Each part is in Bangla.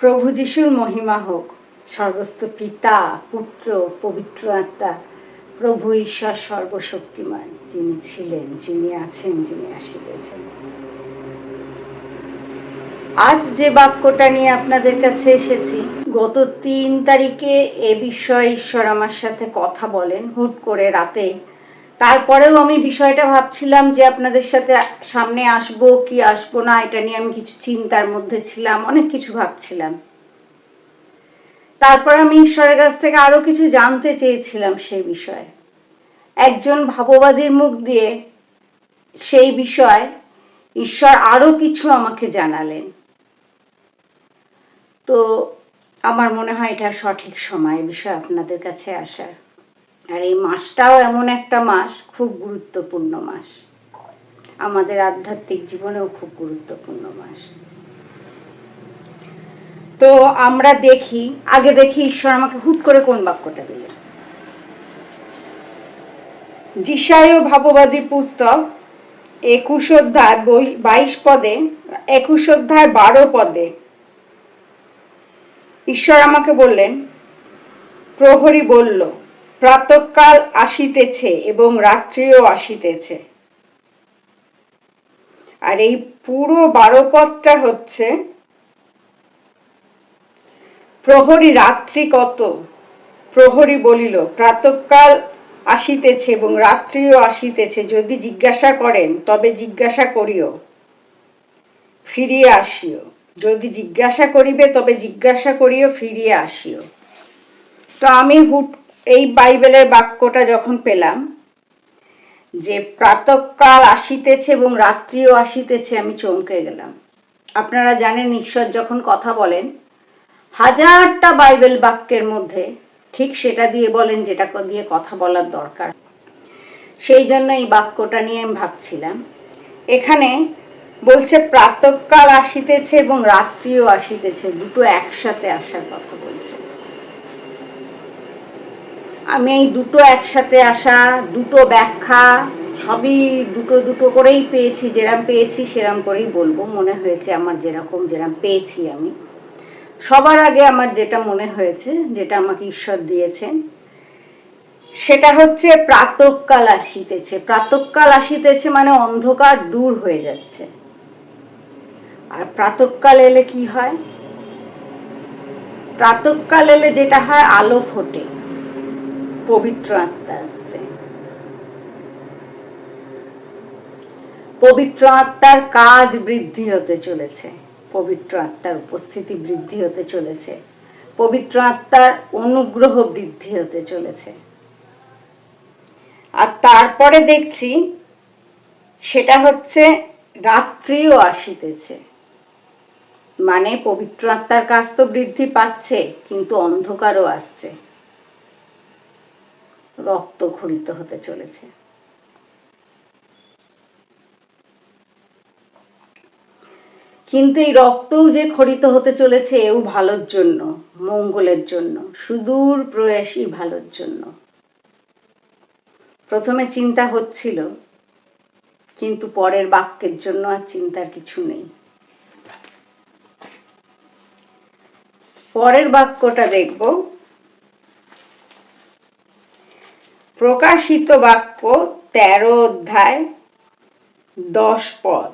প্রভু যিশুর মহিমা হোক। সর্বস্ত পিতা, পুত্র, পবিত্র আত্মা, প্রভু ঈশ্বর সর্বশক্তিমান, যিনি ছিলেন, যিনি আছেন, যিনি আসিতেছেন। আজ যে বাক্যটা নিয়ে আপনাদের কাছে এসেছি, গত তিন তারিখে এ বিষয়ে ঈশ্বর আমার সাথে কথা বলেন। হুট করে রাতে তারপরেও আমি বিষয়টা ভাবছিলাম যে আপনাদের সাথে সামনে আসব, কি আসব না, এটা নিয়ে আমি কিছু চিন্তার মধ্যে ছিলাম, অনেক কিছু ভাবছিলাম। তারপর আমি ঈশ্বরের কাছ থেকে আরও কিছু জানতে চেয়েছিলাম সেই বিষয়ে। একজন ভাববাদীর মুখ দিয়ে সেই বিষয় ঈশ্বর আরও কিছু আমাকে জানালেন। তো আমার মনে হয় এটা সঠিক সময় বিষয় আপনাদের কাছে আসার। আর এই মাসটাও এমন একটা মাস, খুব গুরুত্বপূর্ণ মাস। আমাদের আধ্যাত্মিক জীবনেও খুব গুরুত্বপূর্ণ মাস। তো আমরা দেখি, আগে দেখি ঈশ্বর আমাকে হুট করে কোন বাক্যটা দিলেন? যিশায় ভাববাদী পুস্তক, একুশ অধ্যায় বই- বাইশ পদে, একুশ অধ্যায় বারো পদে ঈশ্বর আমাকে বললেন, প্রহরী বলল প্রাতঃকাল আসিতেছে এবং রাত্রিও আসিতেছে। আর এই পুরো বারো পদটা হচ্ছে, প্রহরী রাত্রি কত? প্রহরী বলিল, প্রাতঃকাল আসিতেছে এবং রাত্রিও আসিতেছে। যদি জিজ্ঞাসা করেন, তবে জিজ্ঞাসা করিও, ফিরিয়ে আসিও। যদি জিজ্ঞাসা করিবে, তবে জিজ্ঞাসা করিও, ফিরিয়ে আসিও। তো আমি হুট এই বাইবেলের বাক্যটা যখন পেলাম, যে প্রাতঃকাল আসিতেছে এবং রাত্রিও আসিতেছে, আমি চমকে গেলাম। আপনারা জানেন, ঈশ্বর যখন কথা বলেন, হাজারটা বাইবেল বাক্যের মধ্যে ঠিক সেটা দিয়ে বলেন যেটা দিয়ে কথা বলার দরকার। সেই জন্য এই বাক্যটা নিয়ে আমি ভাবছিলাম। এখানে বলছে, প্রাতকাল আসিতেছে এবং রাত্রিও আসিতেছে, দুটো একসাথে আসার কথা বলছে। আমি এই দুটো একসাথে আসা, দুটো ব্যাখ্যা, সবই দুটো দুটো করেই পেয়েছি, যেরম পেয়েছি সেরম করেই বলব। মনে হয়েছে আমার যেরকম, যেরম পেয়েছি আমি। সবার আগে আমার যেটা মনে হয়েছে, যেটা আমাকে ঈশ্বর দিয়েছেন, সেটা হচ্ছে প্রাতঃকাল আসিতেছে। প্রাতঃকাল আসিতেছে মানে অন্ধকার দূর হয়ে যাচ্ছে। আর প্রাতঃকাল এলে কি হয়? প্রাতঃকাল এলে যেটা হয়, আলো ফোটে। পবিত্র আত্মা আসছে পবিত্র আত্মার কাজ বৃদ্ধি হতে চলেছে। পবিত্র আত্মার উপস্থিতি বৃদ্ধি হতে চলেছে। পবিত্র আত্মার অনুগ্রহ বৃদ্ধি হতে চলেছে। আর তারপরে দেখছি, সেটা হচ্ছে রাত্রিও আসিতেছে। মানে পবিত্র আত্মার কাজ তো বৃদ্ধি পাচ্ছে, কিন্তু অন্ধকারও আসছে। রক্ত ঘরিত হতে চলেছে। কিন্তু এই রক্তও যে খরিত হতে চলেছে, এও ভালোর জন্য, মঙ্গলের জন্য, সুদূর প্রয়াসী ভালোর জন্য। প্রথমে চিন্তা হচ্ছিল, কিন্তু পরের বাক্যের জন্য আর চিন্তার কিছু নেই। পরের বাক্যটা দেখব। প্রকাশিত বাক্য তেরো অধ্যায় দশ পদ।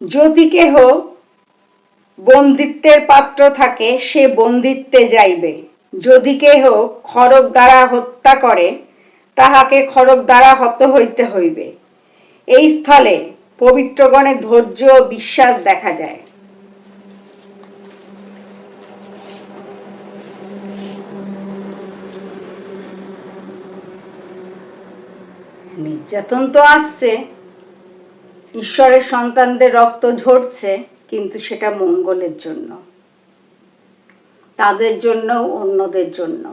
যদি কেহ বন্দিত্বের পাত্র থাকে, সে বন্দিত্বে যাইবে। যদি কেহ খড়গ দ্বারা হত্যা করে, তাহাকে খড়গ দ্বারা হত হইতে হইবে। এই স্থলে পবিত্রগণের ধৈর্য ও বিশ্বাস দেখা যায়। নির্যাতন তো আসছে। ঈশ্বরের সন্তানদের রক্ত ঝরছে, কিন্তু সেটা মঙ্গলের জন্য। তাদের জন্য অন্যদের জন্য।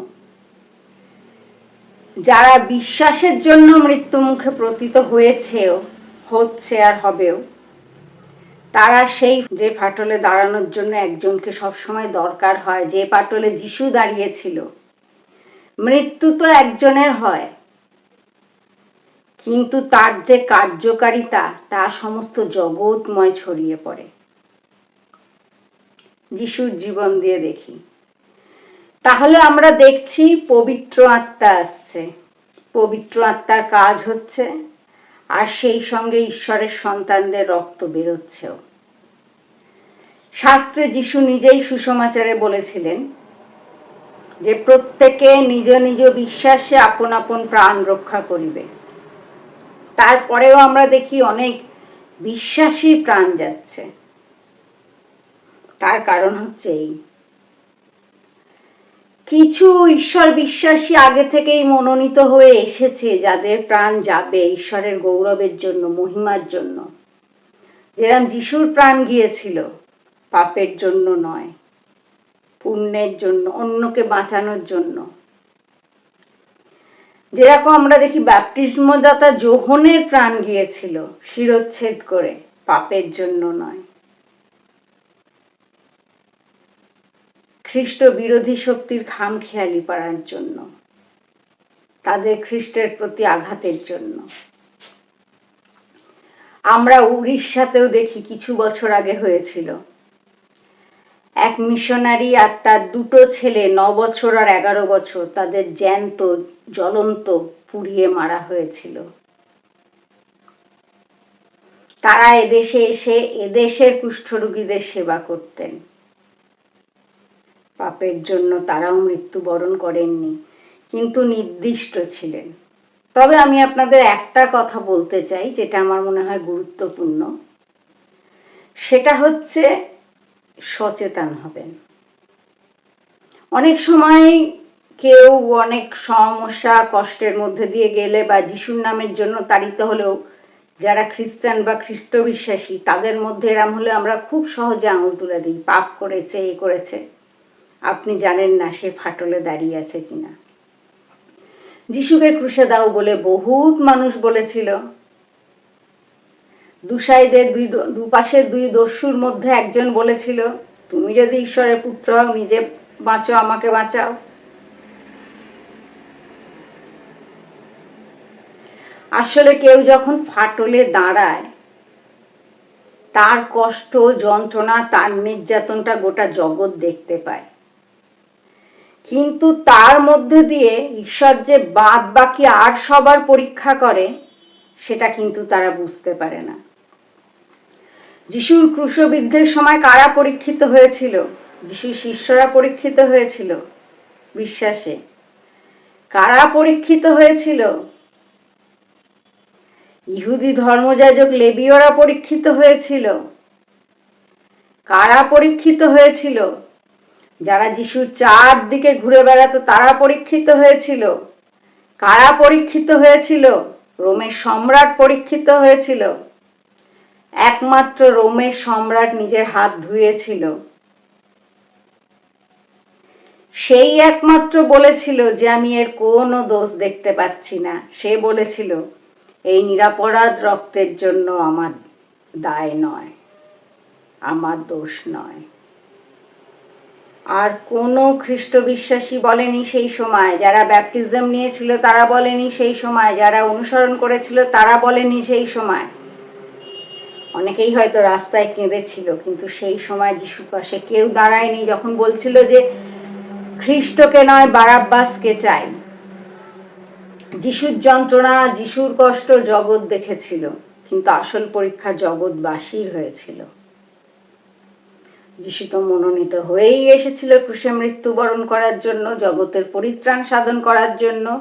যারা বিশ্বাসের জন্য মৃত্যু মুখে প্রতীত হয়েছেও, হচ্ছে আর হবেও, তারা সেই যে ফাটলে দাঁড়ানোর জন্য একজনকে সবসময় দরকার হয়, যে পাটলে যিশু দাঁড়িয়েছিল। মৃত্যু তো একজনের হয়। কিন্তু তার যে কার্যকারিতা, তা সমস্ত জগৎময় ছড়িয়ে পড়ে। যিশুর জীবন দিয়ে দেখি। তাহলে আমরা দেখছি পবিত্র আত্মা আসছে। পবিত্র আত্মার কাজ হচ্ছে, আর সেই সঙ্গে ঈশ্বরের সন্তানদের রক্ত বেরোচ্ছেও। শাস্ত্রে যিশু নিজেই সুসমাচারে বলেছিলেন যে, প্রত্যেকে নিজ নিজ বিশ্বাসে আপন আপন প্রাণ রক্ষা করিবে। তারপরেও আমরা দেখি অনেক বিশ্বাসী প্রাণ যাচ্ছে। তার কারণ হচ্ছে এই। কিছু ঈশ্বর বিশ্বাসী আগে থেকেই মনোনীত হয়ে এসেছে যাদের প্রাণ যাবে ঈশ্বরের গৌরবের জন্য, মহিমার জন্য। যেরকম যিশুর প্রাণ গিয়েছিল, পাপের জন্য নয়, পুণ্যের জন্য, অন্যকে বাঁচানোর জন্য। যেরকম আমরা দেখি ব্যাপটিস্মদাতা যোহনের প্রাণ গিয়েছিল, শিরচ্ছেদ করে, পাপের জন্য নয়। খ্রিস্ট বিরোধী শক্তির খামখেয়ালি পাড়ার জন্য, তাদের খ্রিস্টের প্রতি আঘাতের জন্য। আমরা উড়িষ্যাতেও দেখি কিছু বছর আগে হয়েছিল এক মিশনারি আর তার দুটো ছেলে, ন বছর আর এগারো বছর, তাদের জ্যান্ত, জ্বলন্ত পুড়িয়ে মারা হয়েছিল। তারা এদেশে এসে এদেশের কুষ্ঠরোগীদের সেবা করতেন। পাপের জন্য তারাও মৃত্যুবরণ করেননি, কিন্তু নির্দিষ্ট ছিলেন। তবে আমি আপনাদের একটা কথা বলতে চাই, যেটা আমার মনে হয় গুরুত্বপূর্ণ। সেটা হচ্ছে সচেতন হবেন। অনেক সময় কেউ অনেক সমস্যা, কষ্টের মধ্যে দিয়ে গেলে বা যিশুর নামের জন্য তাড়িত হলেও যারা খ্রিস্টান বা খ্রিস্ট বিশ্বাসী তাদের মধ্যে এরম হলে আমরা খুব সহজে আঙুল তুলে দিই, পাপ করেছে, এ করেছে। আপনি জানেন না সে ফাটলে দাঁড়িয়ে আছে কিনা। যিশুকে ক্রুশে দাও বলে বহুত মানুষ বলেছিল দুসাইদের দুই দুপাশের দুই দস্যুর মধ্যে একজন বলেছিল, তুমি যদি ঈশ্বরের পুত্র হও, নিজে বাঁচো, আমাকে বাঁচাও। আসলে কেউ যখন ফাটলে দাঁড়ায়, তার কষ্ট, যন্ত্রণা, তার নির্যাতনটা গোটা জগৎ দেখতে পায়। কিন্তু তার মধ্যে দিয়ে ঈশ্বর যে বাদ বাকি আর সবার পরীক্ষা করে, সেটা কিন্তু তারা বুঝতে পারে না। যিশুর ক্রুশবিদ্ধের সময় কারা পরীক্ষিত হয়েছিল? যিশুর শিষ্যরা পরীক্ষিত হয়েছিল? বিশ্বাসে। কারা পরীক্ষিত হয়েছিল? ইহুদি ধর্মযাজক লেবীয়রা পরীক্ষিত হয়েছিল। কারা পরীক্ষিত হয়েছিল? যারা যিশুর চারদিকে ঘুরে বেড়াতো, তারা পরীক্ষিত হয়েছিল। কারা পরীক্ষিত হয়েছিল? রোমের সম্রাট পরীক্ষিত হয়েছিল। একমাত্র রোমের সম্রাট নিজের হাত ধুয়েছিল। সেই একমাত্র বলেছিল যে আমি এর কোনো দোষ দেখতে পাচ্ছি না। সে বলেছিল, এই নিরাপরাধ রক্তের জন্য আমার দায় নয়, আমার দোষ নয়। আর কোনো খ্রিস্ট বিশ্বাসী বলেনি সেই সময়। যারা ব্যাপটিজম নিয়েছিল তারা বলেনি সেই সময়। যারা অনুসরণ করেছিল তারা বলেনি সেই সময়। অনেকেই হয়তো রাস্তায় কেঁদেছিল, কিন্তু সেই সময় যিশুর পাশে কেউ দাঁড়ায়নি, যখন বলছিল যে, খ্রিস্টকে নয়, বারাব্বাসকে চাই। যিশুর যন্ত্রণা, যিশুর কষ্ট জগৎ দেখেছিল, কিন্তু আসল পরীক্ষা জগৎবাসীর হয়েছিল। যিশু তো মনোনীত হয়েই এসেছিল ক্রুশে মৃত্যুবরণ করার জন্য, জগতের পরিত্রাণ সাধন করার জন্য।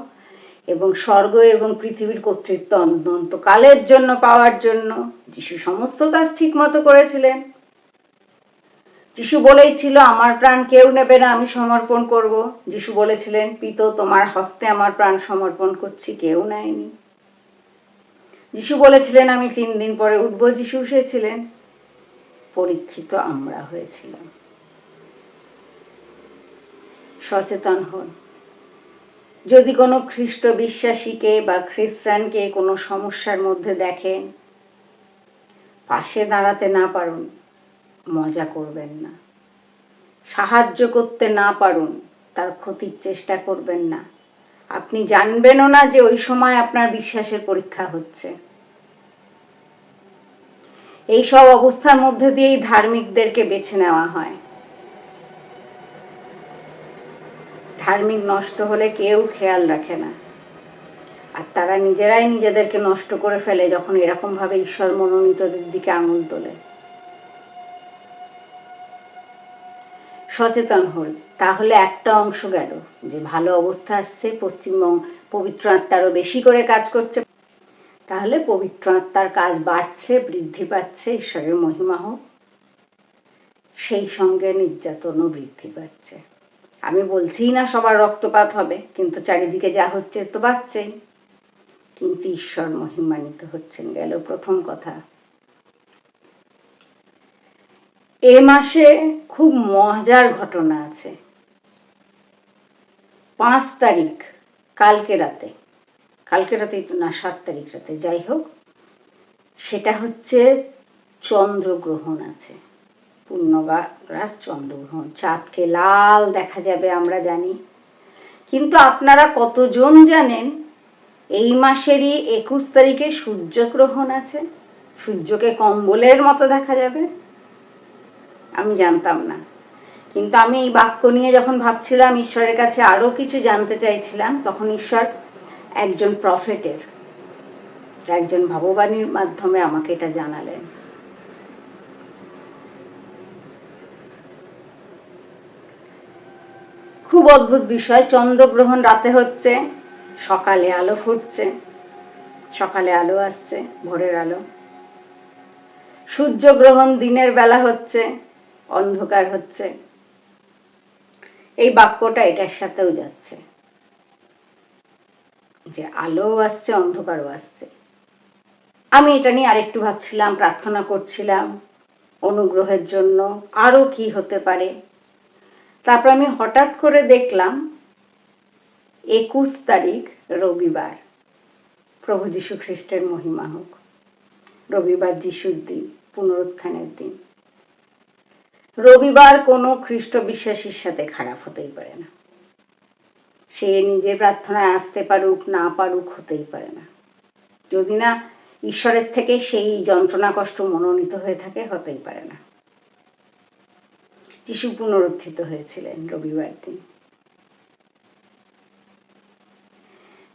এবং স্বর্গ এবং পৃথিবীর কর্তৃত্ব অনন্তকালের জন্য, পাওয়ার জন্য। যিশু সমস্ত কাজ ঠিক মতো করেছিলেন। যিশু বলেই ছিল আমার প্রাণ কেউ নেবে না, আমি সমর্পণ করব। যিশু বলেছিলেন, পিত, তোমার হস্তে আমার প্রাণ সমর্পণ করছি, কেউ নেয়নি। যিশু বলেছিলেন, আমি তিন দিন পরে উঠবো। যিশু এসেছিলেন, পরীক্ষিত আমরা হয়েছিলাম। সচেতন হন। যদি কোনো খ্রিস্ট বিশ্বাসীকে বা খ্রিস্টানকে কোনো সমস্যার মধ্যে দেখেন, পাশে দাঁড়াতে না পারুন, মজা করবেন না। সাহায্য করতে না পারুন, তার ক্ষতির চেষ্টা করবেন না। আপনি জানবেনও না যে ওই সময় আপনার বিশ্বাসের পরীক্ষা হচ্ছে। এই সব অবস্থার মধ্যে দিয়েই ধার্মিকদেরকে বেছে নেওয়া হয়। ধার্মিক নষ্ট হলে কেউ খেয়াল রাখে না। আর তারা নিজেরাই নিজেদেরকে নষ্ট করে ফেলে যখন এরকমভাবে ঈশ্বর মনোনীতদের দিকে আঙুল তোলে। সচেতন হল তাহলে একটা অংশ গেল, যে ভালো অবস্থা আসছে পশ্চিমবঙ্গ পবিত্র আত্মারও বেশি করে কাজ করছে। তাহলে পবিত্র আত্মার কাজ বাড়ছে, বৃদ্ধি পাচ্ছে, ঈশ্বরের মহিমা হোক। সেই সঙ্গে নির্যাতনও বৃদ্ধি পাচ্ছে। আমি বলছি না সবার রক্তপাত হবে, কিন্তু চারিদিকে যা হচ্ছে তো বাড়ছেই। কিন্তু ঈশ্বর মহিমান্বিত হচ্ছেন গেল প্রথম কথা। এ মাসে খুব মজার ঘটনা আছে। পাঁচ তারিখ, কালকে রাতে। কালকে রাতেই তো না, সাত তারিখ রাতে। যাই হোক, সেটা হচ্ছে চন্দ্রগ্রহণ আছে। পূর্ণগাস চন্দ্রগ্রহণ। চাঁদকে লাল দেখা যাবে, আমরা জানি। কিন্তু আপনারা কতজন জানেন, এই মাসেরই একুশ তারিখে সূর্যগ্রহণ আছে। সূর্যকে কম্বলের মতো দেখা যাবে। আমি জানতাম না। কিন্তু আমি এই বাক্য নিয়ে যখন ভাবছিলাম, ঈশ্বরের কাছে আরও কিছু জানতে চাইছিলাম, তখন ঈশ্বর একজন প্রফেটের একজন ভগবানীর মাধ্যমে আমাকে এটা জানালেন। খুব অদ্ভুত বিষয়। চন্দ্রগ্রহণ রাতে হচ্ছে, সকালে আলো ফুটছে, সকালে আলো আসছে, ভোরের আলো। সূর্যগ্রহণ দিনের বেলা হচ্ছে, অন্ধকার হচ্ছে। এই বাক্যটা এটার সাথেও যাচ্ছে। যে আলোও আসছে, অন্ধকারও আসছে। আমি এটা নিয়ে আরেকটু ভাবছিলাম, প্রার্থনা করছিলাম অনুগ্রহের জন্য আরও কি হতে পারে। তারপর আমি হঠাৎ করে দেখলাম একুশ তারিখ রবিবার। প্রভু যীশু খ্রিস্টের মহিমা হোক। রবিবার যিশুর দিন, পুনরুত্থানের দিন। রবিবার কোনো খ্রিস্ট বিশ্বাসীর সাথে খারাপ হতেই পারে না। সে নিজে প্রার্থনায় আসতে পারুক, না পারুক হতেই পারে না। যদি না ঈশ্বরের থেকে সেই যন্ত্রণা কষ্ট মনোনীত হয়ে থাকে, হতেই পারে না। যিশু পুনরুত্থিত হয়েছিলেন রবিবার দিন।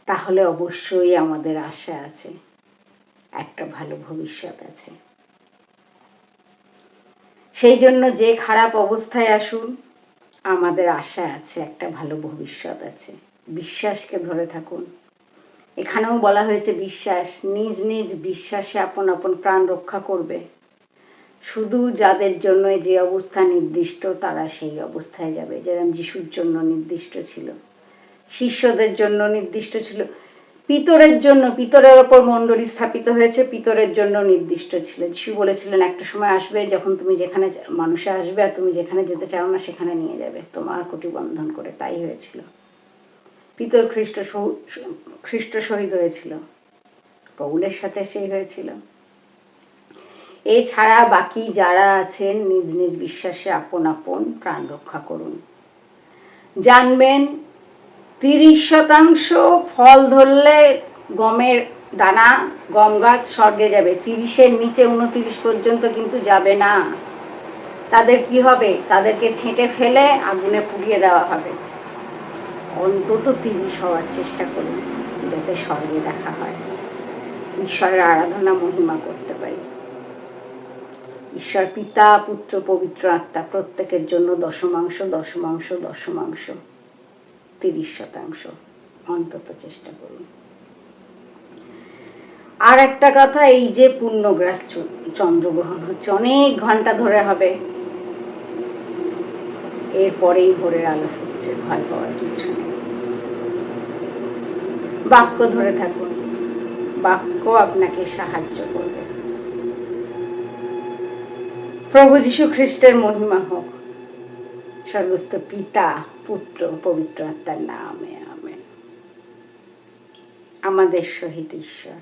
তাহলে অবশ্যই আমাদের আশা আছে, একটা ভালো ভবিষ্যৎ আছে। সেই জন্য যে খারাপ অবস্থায় আসুন, আমাদের আশা আছে একটা ভালো ভবিষ্যৎ আছে। বিশ্বাসকে ধরে থাকুন। এখানেও বলা হয়েছে, বিশ্বাস নিজ নিজ বিশ্বাসে আপন আপন প্রাণ রক্ষা করবে। শুধু যাদের জন্য যে অবস্থা নির্দিষ্ট, তারা সেই অবস্থায় যাবে। যেরকম যিশুর জন্য নির্দিষ্ট ছিল, শিষ্যদের জন্য নির্দিষ্ট ছিল, পিতরের জন্য, পিতরের ওপর মণ্ডলী স্থাপিত হয়েছে, পিতরের জন্য নির্দিষ্ট ছিল। যিশু বলেছিলেন, একটা সময় আসবে যখন তুমি যেখানে মানুষে আসবে আর তুমি যেখানে যেতে চাও না, সেখানে নিয়ে যাবে। তোমার কোটি বন্ধন করে। তাই হয়েছিল। পিতর খ্রিস্ট খ্রিস্ট শহীদ হয়েছিল। পৌলের সাথে সেই হয়েছিল। এছাড়া বাকি যারা আছেন, নিজ নিজ বিশ্বাসে আপন আপন প্রাণ রক্ষা করুন। জানবেন, তিরিশ শতাংশ ফল ধরলে গমের দানা, গম গাছ স্বর্গে যাবে। তিরিশের নিচে উনতিরিশ পর্যন্ত কিন্তু যাবে না। তাদের কি হবে? তাদেরকে ছেঁটে ফেলে আগুনে পুড়িয়ে দেওয়া হবে। অন্তত তিরিশ হওয়ার চেষ্টা করুন, যাতে স্বর্গে দেখা হয়। ঈশ্বরের আরাধনা, মহিমা করতে পারি। ঈশ্বর পিতা, পুত্র, পবিত্র আত্মা প্রত্যেকের জন্য দশমাংশ দশমাংশ দশমাংশ, তিরিশ শতাংশ অন্তত চেষ্টা করুন। আর একটা কথা, এই যে পূর্ণগ্রাস চন্দ্রগ্রহণ হচ্ছে, অনেক ঘণ্টা ধরে হবে। এরপরেই ভোরের আলো ফুটছে, ভয় পাওয়ার কিছু বাক্য ধরে থাকুন। বাক্য আপনাকে সাহায্য করবে। প্রভু যীশু খ্রিস্টের মহিমা হোক। সর্বস্ত পিতা পুত্র পবিত্র আত্মার নামে আমাদের সহিত ঈশ্বর।